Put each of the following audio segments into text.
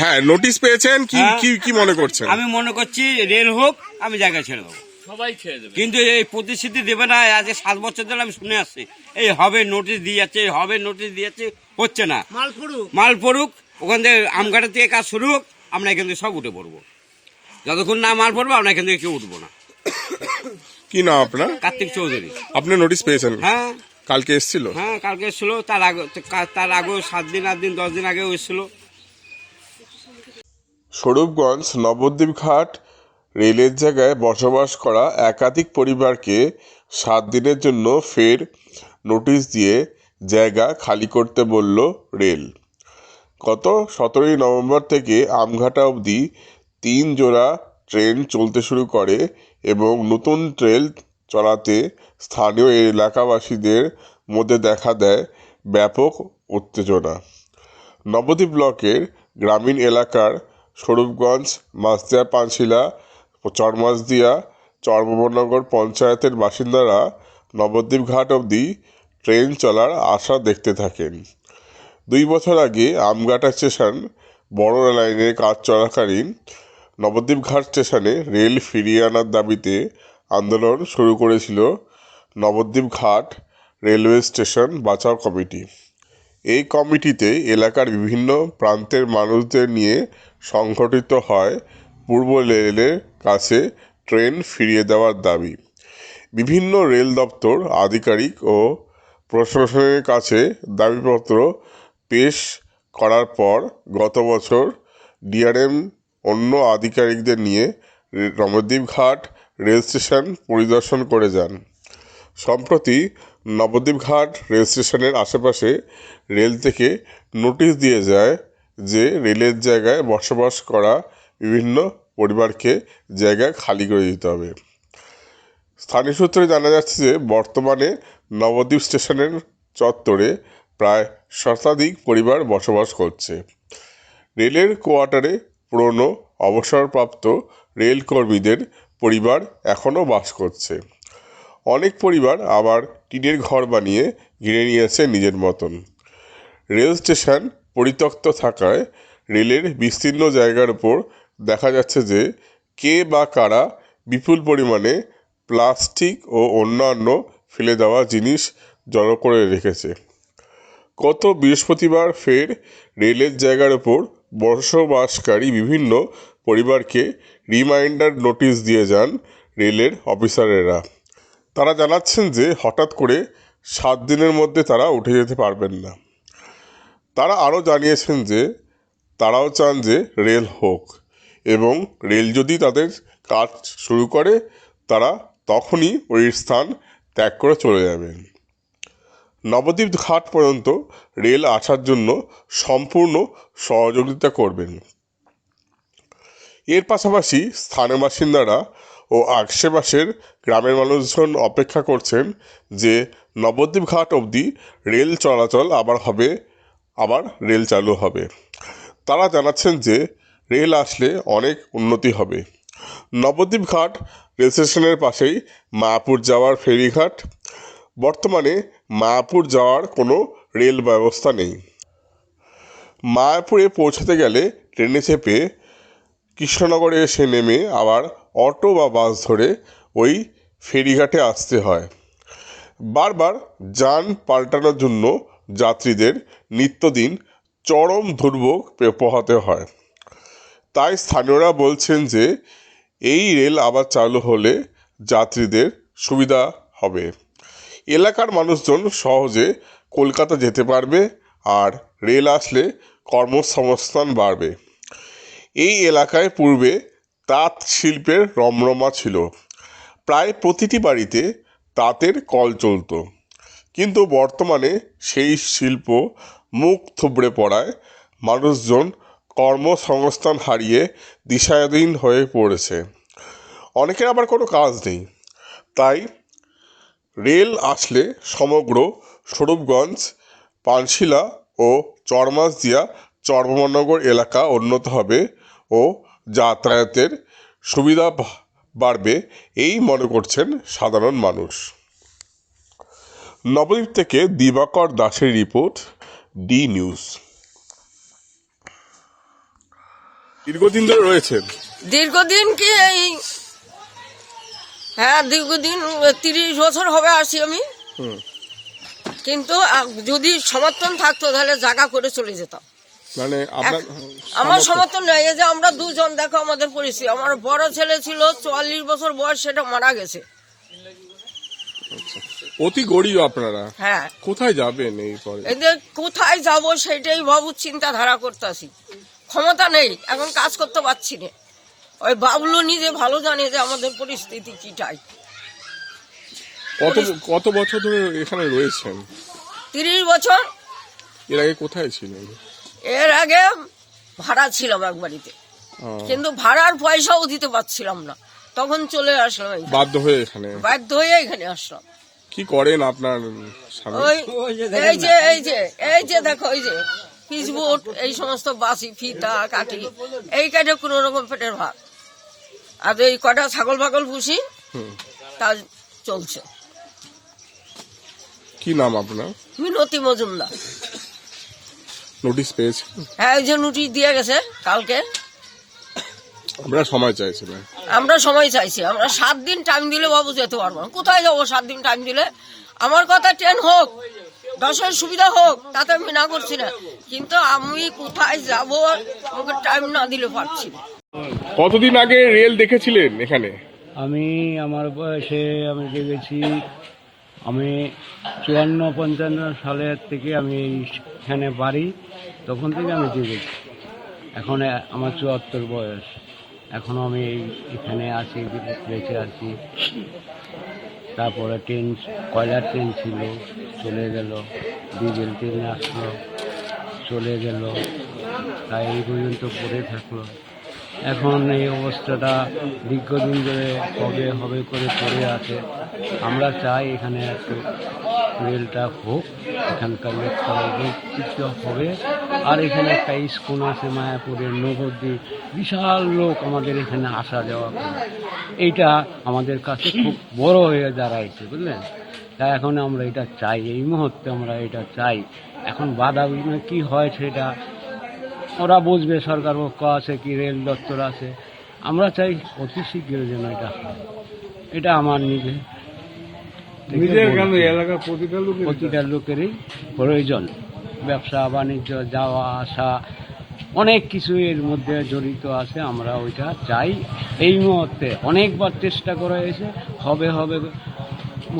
হ্যাঁ নোটিশ পেয়েছেন? কি হ্যাঁ। কি কি মনে করছেন? আমি মনে করছি রেল হোক আমি জায়গা ছেড়ে দেবো। সবাই ছেড়ে দেবে। কিন্তু এই প্রতিশ্রুতি দেবে না আজকে সাত বছর ধরে আমি শুনে আসছি। এই হবে নোটিশ দিয়ে যাচ্ছে হবে নোটিশ দিয়ে যাচ্ছে হচ্ছে না। মাল পড়ুক। মাল পড়ুক ওখান থেকে আমঘাটা থেকে কাজ শুরু হোক আমরা এখান থেকে সব উঠে পড়ব। যতক্ষণ না মাল পড়ব আমরা এখান থেকে কেউ উঠবো না। কি নাম আপনার? কার্তিক চৌধুরী। আপনি নোটিশ পেয়েছেন? হ্যাঁ। কালকে এসেছিল? হ্যাঁ কালকে এসেছিল তার আগে তার আগেও সাত দিন আট দিন দশ দিন আগেও এসেছিল। স্বরূপগঞ্জ নবদ্বীপ ঘাট রেলের জায়গায় বসবাস করা একাধিক পরিবারকে সাত দিনের জন্য ফের নোটিশ দিয়ে জায়গা খালি করতে বলল রেল। গত সতেরোই নভেম্বর থেকে আমঘাটা অবধি তিন জোড়া ট্রেন চলতে শুরু করে এবং নতুন ট্রেন চলাতে স্থানীয় এলাকাবাসীদের মধ্যে দেখা দেয় ব্যাপক উত্তেজনা। নবদ্বীপ ব্লকের গ্রামীণ এলাকার স্বরূপগঞ্জ, মাসদিয়া, পানশিলা, চরমাসদিয়া চর্মনগর পঞ্চায়েতের বাসিন্দারা নবদ্বীপ ঘাট অবধি ট্রেন চলার আশা দেখতে থাকেন। দুই বছর আগে আমগাটা স্টেশন বড় লাইনের কাজ চলাকালীন নবদ্বীপ ঘাট স্টেশনে রেল ফিরিয়ে আনার দাবিতে আন্দোলন শুরু করেছিল নবদ্বীপ ঘাট রেলওয়ে স্টেশন বাঁচাও কমিটি। এই কমিটিতে এলাকার বিভিন্ন প্রান্তের মানুষদের নিয়ে সংগঠিত হয় পূর্ব রেলের কাছে ট্রেন ফিরিয়ে দেওয়ার দাবি। বিভিন্ন রেল দপ্তর, আধিকারিক ও প্রশাসনের কাছে দাবিপত্র পেশ করার পর গত বছর ডিআরএম অন্য আধিকারিকদের নিয়ে রমদ্বীপ ঘাট রেল স্টেশন পরিদর্শন করে যান। সম্প্রতি নবদ্বীপ ঘাট রেল স্টেশনের আশেপাশে রেল থেকে নোটিশ দিয়ে যায় যে রেলের জায়গায় বসবাস করা বিভিন্ন পরিবারকে জায়গা খালি করে দিতে হবে। স্থানীয় সূত্রে জানা যাচ্ছে যে বর্তমানে নবদ্বীপ স্টেশনের চত্বরে প্রায় শতাধিক পরিবার বসবাস করছে। রেলের কোয়ার্টারে পুরনো অবসরপ্রাপ্ত রেলকর্মীদের পরিবার এখনও বাস করছে। অনেক পরিবার আবার টিনের ঘর বানিয়ে ঘিরে নিয়েছে নিজের মতন। রেল স্টেশন পরিত্যক্ত থাকায় রেলের বিস্তীর্ণ জায়গার উপর দেখা যাচ্ছে যে কে বা কারা বিপুল পরিমাণে প্লাস্টিক ও অন্যান্য ফেলে দেওয়া জিনিস জড়ো করে রেখেছে। গত বৃহস্পতিবার ফের রেলের জায়গার ওপর বসবাসকারী বিভিন্ন পরিবারকে রিমাইন্ডার নোটিশ দিয়ে যান রেলের অফিসারেরা। তারা জানাচ্ছেন যে হঠাৎ করে সাত দিনের মধ্যে তারা উঠে যেতে পারবেন না। তারা আরও জানিয়েছেন যে তারাও চান যে রেল হোক এবং রেল যদি তাদের কাজ শুরু করে, তারা তখনই ওই স্থান ত্যাগ করে চলে যাবেন। নবদ্বীপ ঘাট পর্যন্ত রেল আসার জন্য সম্পূর্ণ সহযোগিতা করবেন। এর পাশাপাশি স্থানীয় বাসিন্দারা ও আশেপাশের গ্রামের মানুষজন অপেক্ষা করছেন যে নবদ্বীপ ঘাট অবধি রেল চলাচল আবার হবে, আবার রেল চালু হবে। তারা জানাচ্ছেন যে রেল আসলে অনেক উন্নতি হবে। নবদ্বীপ ঘাট রেল স্টেশনের পাশেই মায়াপুর যাওয়ার ফেরিঘাট। বর্তমানে মায়াপুর যাওয়ার কোনো রেল ব্যবস্থা নেই। মায়াপুরে পৌঁছাতে গেলে ট্রেনে চেপে কৃষ্ণনগরে এসে নেমে আবার অটো বা বাস ধরে ওই ফেরিঘাটে আসতে হয়। বারবার যান পাল্টানোর জন্য যাত্রীদের নিত্যদিন চরম দুর্ভোগ পোহাতে হয়। তাই স্থানীয়রা বলছেন যে, এই রেল আবার চালু হলে যাত্রীদের সুবিধা হবে। এলাকার মানুষজন সহজে কলকাতা যেতে পারবে আর রেল আসলে কর্মসংস্থান বাড়বে। এই এলাকায় পূর্বে তাঁত শিল্পের রমরমা ছিল। প্রায় প্রতিটি বাড়িতে তাঁতের কল চলতো। কিন্তু বর্তমানে সেই শিল্প মুখ থুবড়ে পড়ায় মানুষজন কর্মসংস্থান হারিয়ে দিশাধীন হয়ে পড়েছে। অনেকের আবার কোনো কাজ নেই। তাই রেল আসলে সমগ্র স্বরূপগঞ্জ, পানশিলা ও চরমাসদিয়া চর্মনগর এলাকা উন্নত হবে ও যাতায়াতের সুবিধা বাড়বে এই মনে করছেন সাধারণ মানুষ। নবদ্বীপ থেকে দিবাকর দাসের রিপোর্ট ডি নিউজ। দীর্ঘদিন ধরে রয়েছেন? দীর্ঘদিন কি এই হ্যাঁ দীর্ঘদিন তিরিশ বছর হবে আসি আমি। কিন্তু যদি সমর্থন থাকতো তাহলে জায়গা করে চলে যেতাম। মানে আমার সমর্থন নেই এই যে আমরা দুজন দেখো আমাদের পরিস্থিতি। আমার বড় ছেলে ছিল চুয়াল্লিশ বছর বয়স সেটা মারা গেছে। অতি গরিব আপনারা। হ্যাঁ। কোথায় যাবেন এই পরে? এদের কোথায় যাব সেটাই বাবু চিন্তাধারা করতেছি। ক্ষমতা নেই এখন কাজ করতে পারছি না। ওই বাবলু নিজে ভালো জানে যে আমাদের পরিস্থিতি কি চাই কত কত বছর ধরে এখানে রয়েছেন? তিরিশ বছর। এর আগে কোথায় ছিলেন? এর আগে ভাড়া ছিলাম এক বাড়িতে। কিন্তু ভাড়ার পয়সাও দিতে পারছিলাম না। তখন চলে আসলাম এখানে। বাধ্য হয়ে এখানে? বাধ্য হয়ে এখানে আসলাম। কি করেন আপনার স্বামী? ওই ওই এই যে এই যে এই যে দেখো এই যে পিচবোর্ড এই সমস্ত বাসি ফিতা কাটি এই কাটে কোনো রকম পেটের ভাত। আর এই কটা ছাগল ফাগল পুষি হুম। তা চলছে। কি নাম আপনার? মিনতি মজুমদার। নোটিশ পেয়েছেন হ্যাঁ এই যে নোটিশ দিয়ে গেছে কালকে। আমরা সময় চাইছিলেন আমরা সময় চাইছি। আমরা সাত দিন টাইম দিলে বাবু যেতে পারব না। কোথায় যাব সাত দিন টাইম দিলে? আমার কথা ট্রেন হোক দশের সুবিধা হোক তাতে আমি না করছি না। কিন্তু আমি কোথায় যাব আমাকে টাইম না দিলে পারছি না। কতদিন আগে রেল দেখেছিলেন এখানে? আমি আমার বয়সে আমি দেখেছি আমি চুয়ান্ন, পঞ্চান্ন সালের থেকে আমি এখানে বাড়ি, তখন থেকে আমি দেখেছি এখন আমার চুয়াত্তর বয়স। এখনও আমি এখানে আছি, বেঁচে আছি। তারপরে ট্রেন, কয়লার ট্রেন ছিল, চলে গেল, ডিজেল ট্রেন আসলো, চলে গেল। তাই এই পর্যন্ত পড়ে থাকল। এখন এই অবস্থাটা দীর্ঘদিন ধরে হবে হবে করে পড়ে আছে। আমরা চাই এখানে একটু রেলটা হোক, এখানকার লোকটা হবে। আর এখানে একটা স্কুল আছে মায়াপুরের নবদ্বীপ। বিশাল লোক আমাদের এখানে আসা যাওয়া করে। এইটা আমাদের কাছে খুব বড় হয়ে দাঁড়াইছে, বুঝলেন? তাই এখন আমরা এটা চাই। এই মুহূর্তে আমরা এটা চাই। এখন বাধা বিঘ্ন কি হয় সেটা ওরা বুঝবে সরকার পক্ষ আছে কি রেল দপ্তর আছে। আমরা চাই অতি শীঘ্র যেন এটা এটা আমার নিজে নিজের কেন এলাকার প্রতিটা লোক প্রতিটা লোকেরই প্রয়োজন। ব্যবসা বাণিজ্য যাওয়া আসা অনেক কিছু এর মধ্যে জড়িত আছে। আমরা ওইটা চাই। এই মুহূর্তে অনেকবার চেষ্টা করা হয়েছে। হবে হবে।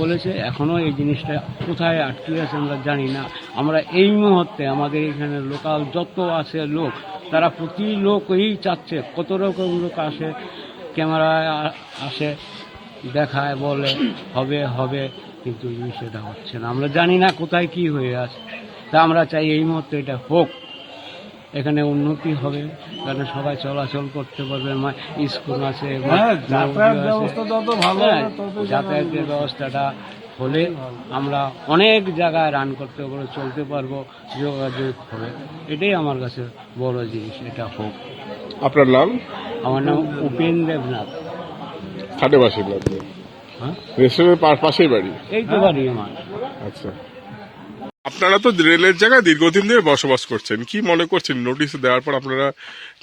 বলেছে, এখনও এই জিনিসটা কোথায় আটকে আছে আমরা জানি না। আমরা এই মুহূর্তে আমাদের এখানে লোকাল যত আছে লোক, তারা প্রতি লোকই চাচ্ছে, কত রকম লোক আসে ক্যামেরায় আসে, দেখায়, বলে, হবে হবে, কিন্তু সেটা হচ্ছে না। আমরা জানি না কোথায় কি হয়ে আছে। তা আমরা চাই এই মুহূর্তে এটা হোক। এখানে উন্নতি হবে এখানে সবাই চলাচল করতে পারবে স্কুল আছে যাতায়াত ব্যবস্থা যাতায়াতের ব্যবস্থাটা হলে আমরা অনেক জায়গায় রান করতে পারব চলতে পারব যোগাযোগ হবে। এটাই আমার কাছে বড় জিনিস এটা হোক। আপনার নাম? আমার নাম উপেন দেবনাথ। খাটে বাসিন্দা হ্যাঁ? রেস্টুরেন্টের পাশেই বাড়ি? এই তো বাড়ি আমার। আচ্ছা। আপনারা তো রেলের জায়গায় দীর্ঘদিন ধরে বসবাস করছেন। কি মনে করছেন? নোটিশ দেওয়ার পর আপনারা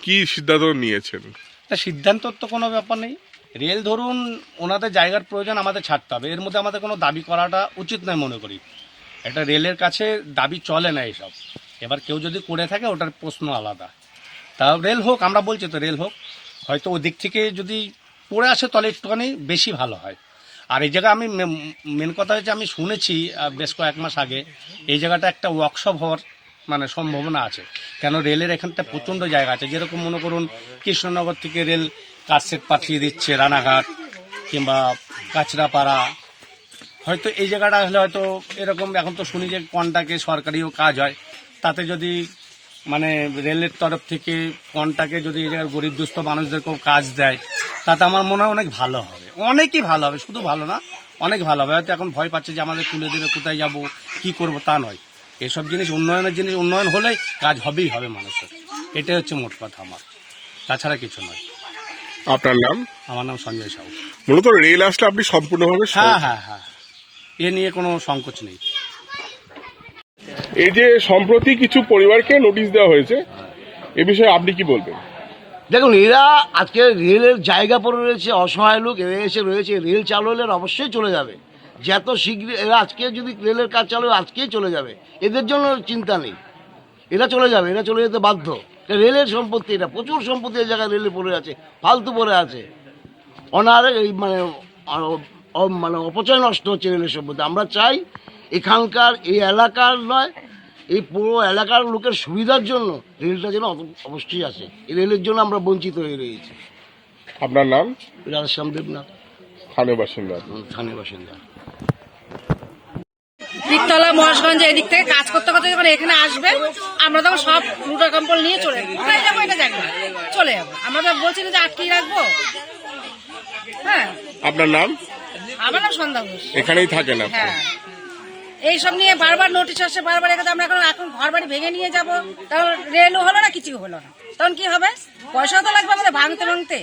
কি সিদ্ধান্ত নিয়েছেন? তা সিদ্ধান্তর তো কোনো ব্যাপার নেই। রেল ধরুন, ওনাদের জায়গার প্রয়োজন আমাদের ছাড়তে হবে। এর মধ্যে আমাদের কোনো দাবি করাটা উচিত নয় মনে করি। একটা রেলের কাছে দাবি চলে না এসব। এবার কেউ যদি করে থাকে, ওটার প্রশ্ন আলাদা। তা রেল হোক, আমরা বলছি তো রেল হোক। হয়তো ওদিক থেকে যদি পড়ে আসে তাহলে একটুখানি, বেশি ভালো হয়। আর এই জায়গায় আমি মেন কথা হচ্ছে আমি শুনেছি বেশ কয়েক মাস আগে, এই জায়গাটা একটা ওয়ার্কশপ হওয়ার মানে সম্ভাবনা আছে। কেন রেলের এখানটা প্রচণ্ড জায়গা আছে। যেরকম মনে করুন, কৃষ্ণনগর থেকে রেল সেট পাঠিয়ে দিচ্ছে রানাঘাট কিংবা কাঁচরাপাড়া। হয়তো এই জায়গাটা হলে হয়তো এরকম, এখন তো শুনি যে কন্টাকে সরকারিও কাজ হয়। তাতে যদি মানে রেলের তরফ থেকে কন্টাকে যদি এই জায়গার গরিব দুস্থ মানুষদেরকেও কাজ দেয়, তাতে আমার মনে হয় অনেক ভালো হবে। অনেকই ভালো হবে শুধু ভালো না অনেক ভালো হবে। হয়তো এখন ভয় পাচ্ছে যে আমাদের তুলে দেবে কোথায় যাব কি করব তা নয়। এসব জিনিস উন্নয়নের জিনিস উন্নয়ন হলে কাজ হবেই হবে মানুষের। এটাই হচ্ছে মোট কথা আমার। তাছাড়া কিছু নয়। আপনার নাম? আমার নাম সঞ্জয় সাহু। মূলত রেল আসলে আপনি সম্পূর্ণভাবে হ্যাঁ হ্যাঁ হ্যাঁ। এ নিয়ে কোনো সংকোচ নেই। এই যে সম্প্রতি কিছু পরিবারকে নোটিশ দেওয়া হয়েছে এ বিষয়ে আপনি কি বলবেন? দেখুন, এরা আজকে রেলের জায়গা পড়ে রয়েছে, অসহায় লোক, এরা এসে রয়েছে, রেল চালু হলে অবশ্যই চলে যাবে। যত শীঘ্র এরা আজকে যদি রেলের কাজ চালু আজকেই চলে যাবে। এদের জন্য চিন্তা নেই। এরা চলে যাবে, এরা চলে যেতে বাধ্য। রেলের সম্পত্তি এটা, প্রচুর সম্পত্তি এই জায়গায় রেলে পড়ে আছে, ফালতু পড়ে আছে। অনারে এই মানে মানে অপচয় নষ্ট হচ্ছে রেলের সম্পত্তি। আমরা চাই এখানকার, এই এলাকার নয় এই পুরো এলাকার লোকের সুবিধার জন্য রেলটা যেন অব- অবশ্যই আসে এই রেলের জন্য আমরা বঞ্চিত হয়ে রয়েছি। আপনার নাম? রাজশ্যাম দেবনাথ স্থানীয় বাসিন্দা। থানে বাসিন্দা। বীরতলা মহেশগঞ্জে এদিক থেকে কাজ করতে করতে যখন এখানে আসবে আমরা তখন সব লুটা কম্পল নিয়ে চলে যাব। কোথায় যাব এটা চলে যাব। আমরা তো বলছি না যে আটকেই রাখব। হ্যাঁ। আপনার নাম? আমার নাম সন্ধ্যা ঘোষ। এখানেই থাকেন আপনি? হ্যাঁ। এইসব নিয়ে বারবার নোটিশ আসছে বারবার এখানে আমরা এখন এখন ঘর বাড়ি ভেঙে নিয়ে যাব। তখন রেলও হলো না কিছু হলো না। তখন কি হবে? পয়সাও তো লাগবে আমাদের, ভাঙতে ভাঙতে।